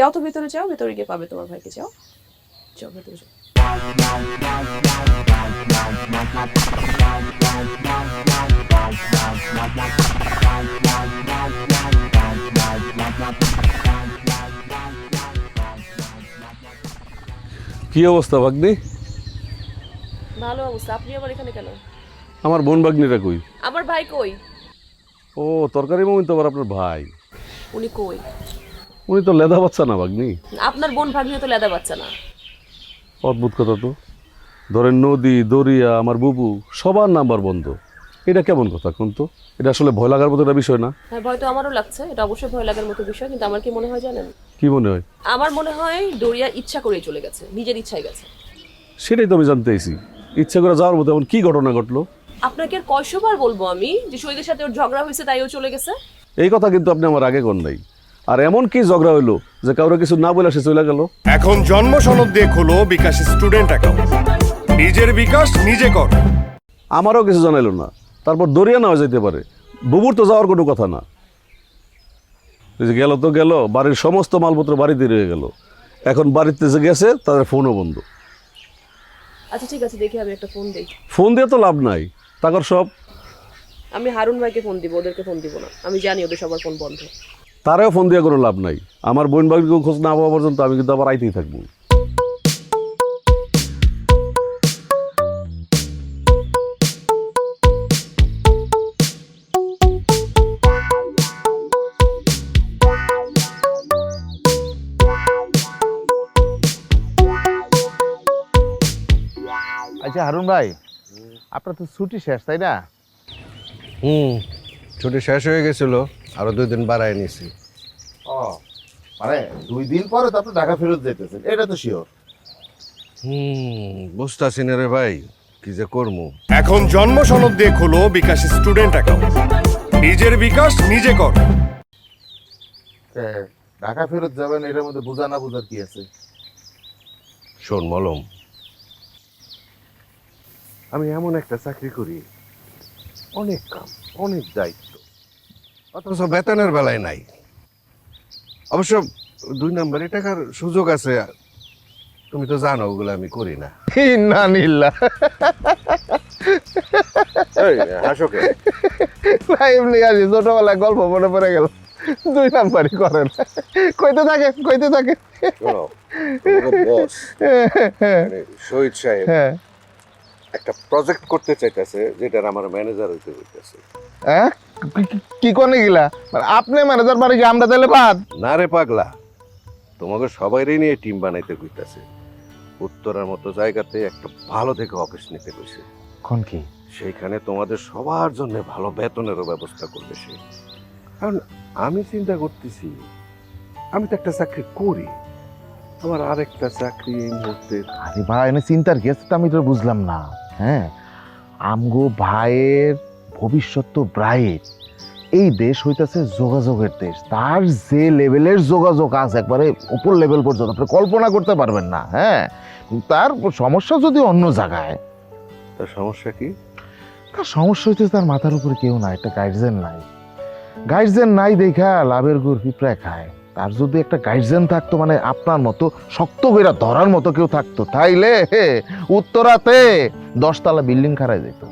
যাও তো ভেতরে যাও ভেতরে গিয়ে পাবে তোমার ভাইকে যাও। যাও ভেতরে যাও। কি অবস্থা ভাগ্নি? ভালো অবস্থা। আপনি আবার এখানে কেন? আমার বোন ভাগ্নিটা কই? আমার ভাই কই? ও তরকারি মমিন তো আবার আপনার ভাই। উনি কই? উনি তো লেদা বাচ্চা না ভাগ্নি। আপনার বোন ভাগ্নি তো লেদা বাচ্চা না। অদ্ভুত কথা তো। ধরেন নদী দরিয়া আমার বুবু সবার নাম্বার বন্ধ। এটা কেমন কথা কোন তো? এটা আসলে ভয় লাগার মতো একটা বিষয় না? হ্যাঁ ভয় তো আমারও লাগছে। এটা অবশ্যই ভয় লাগার মতো বিষয় কিন্তু আমার কি মনে হয় জানেন? কি মনে হয়? আমার মনে হয় ডোরিয়া ইচ্ছা করেই চলে গেছে নিজের ইচ্ছায় গেছে। সেটাই তো আমি জানতে চাইছি। ইচ্ছা করে যাওয়ার মতো এমন কি ঘটনা ঘটলো? আপনাকে আর কয়শোবার বলব আমি যে শহীদের সাথে ওর ঝগড়া হয়েছে তাইও চলে গেছে? এই কথা কিন্তু আপনি আমার আগে কোন নাই। আর এমন কি ঝগড়া হইল যে কাউরে কিছু না বলে সে চলে গেল? এখন জন্ম সনদ দিয়ে খোলো বিকাশ স্টুডেন্ট অ্যাকাউন্ট। নিজের বিকাশ নিজে কর। আমারও কিছু জানাইলো না। তারপর দরিয়া না হয়ে যেতে পারে। বুবুর তো যাওয়ার কোনো কথা না। গেল তো গেল বাড়ির সমস্ত মালপত্র বাড়িতে রয়ে গেল। এখন বাড়িতে যে গেছে তাদের ফোনও বন্ধ। আচ্ছা ঠিক আছে দেখি আমি একটা ফোন দিই। ফোন দিয়ে তো লাভ নাই। তাকর সব? আমি হারুন ভাইকে ফোন দিব ওদেরকে ফোন দিব না। আমি জানি ওদের সবার ফোন বন্ধ। তারাও ফোন দিয়ে কোনো লাভ নাই। আমার বোন বাড়িকে খোঁজ না পাওয়া পর্যন্ত আমি কিন্তু আবার আইতেই থাকব। আচ্ছা হারুন ভাই আপনার তো ছুটি শেষ তাই না? হুম ছুটি শেষ হয়ে গেছিল। আরও দুই দিন বাড়ায় নিছি। ও মানে দুই দিন পরে তো আপনি ঢাকা ফেরত যেতেছেন এটা তো শিওর হুম বুঝতেছি না রে ভাই কি যে করমু। এখন জন্ম সনদ দিয়ে খোলো বিকাশ স্টুডেন্ট অ্যাকাউন্ট। নিজের বিকাশ নিজে কর। ঢাকা ফেরত যাবেন এটার মধ্যে বোঝা না বোঝার কি আছে? শোন মলম। আমি এমন একটা চাকরি করি অনেক কাম অনেক দায়িত্ব। অথচ বেতনের বেলায় নাই। অবশ্য দুই নম্বরে টাকার সুযোগ আছে। তুমি তো জানো ওগুলো আমি করি না। না নিল্লা এমনি ছোটবেলায় গল্প মনে পড়ে গেল। দুই নাম্বারই করেন কইতে থাকে কইতে থাকে। মানে শহীদ সাহেব হ্যাঁ। একটা প্রজেক্ট করতে চাইতেছে যেটার আমার ম্যানেজার হইতে হইতেছে। হ্যাঁ? কি- কি- কি গিলা? মানে আপনি ম্যানেজার বাড়ি গিয়ে আমরা তাহলে বাদ? না রে পাগলা তোমাকে সবাইরে নিয়ে টিম বানাইতে কইতাছে। উত্তরার মতো জায়গাতে একটা ভালো থেকে অফিস নিতে কইছে। কোন কি? সেইখানে তোমাদের সবার জন্য ভালো বেতনেরও ব্যবস্থা করবে সে। কারণ আমি চিন্তা করতেছি আমি তো একটা চাকরি করি। আমার আরেকটা চাকরি এই মুহূর্তে। আরে ভাই এনে চিন্তার গেছে তা আমি তো বুঝলাম না। হ্যাঁ আমগো ভাইয়ের ভবিষ্যৎ তো ব্রাইট এই দেশ হইতাছে যোগাযোগের দেশ। তার যে লেভেলের যোগাযোগ আছে একবারে উপর লেভেল পর্যন্ত আপনি কল্পনা করতে পারবেন না হ্যাঁ? তার সমস্যা যদি অন্য জায়গায়। তার সমস্যা কি? তার সমস্যা হইতেছে তার মাথার উপরে কেউ নাই একটা গাইডজেন নাই। গাইডজেন নাই দেখা লাভের গুড় পিঁপড়ায় খায়। তার যদি একটা গাইডজেন থাকতো মানে আপনার মতো শক্ত করে ধরার মতো কেউ থাকতো তাইলে হে, উত্তরাতে দশতলা বিল্ডিং খারাই যেত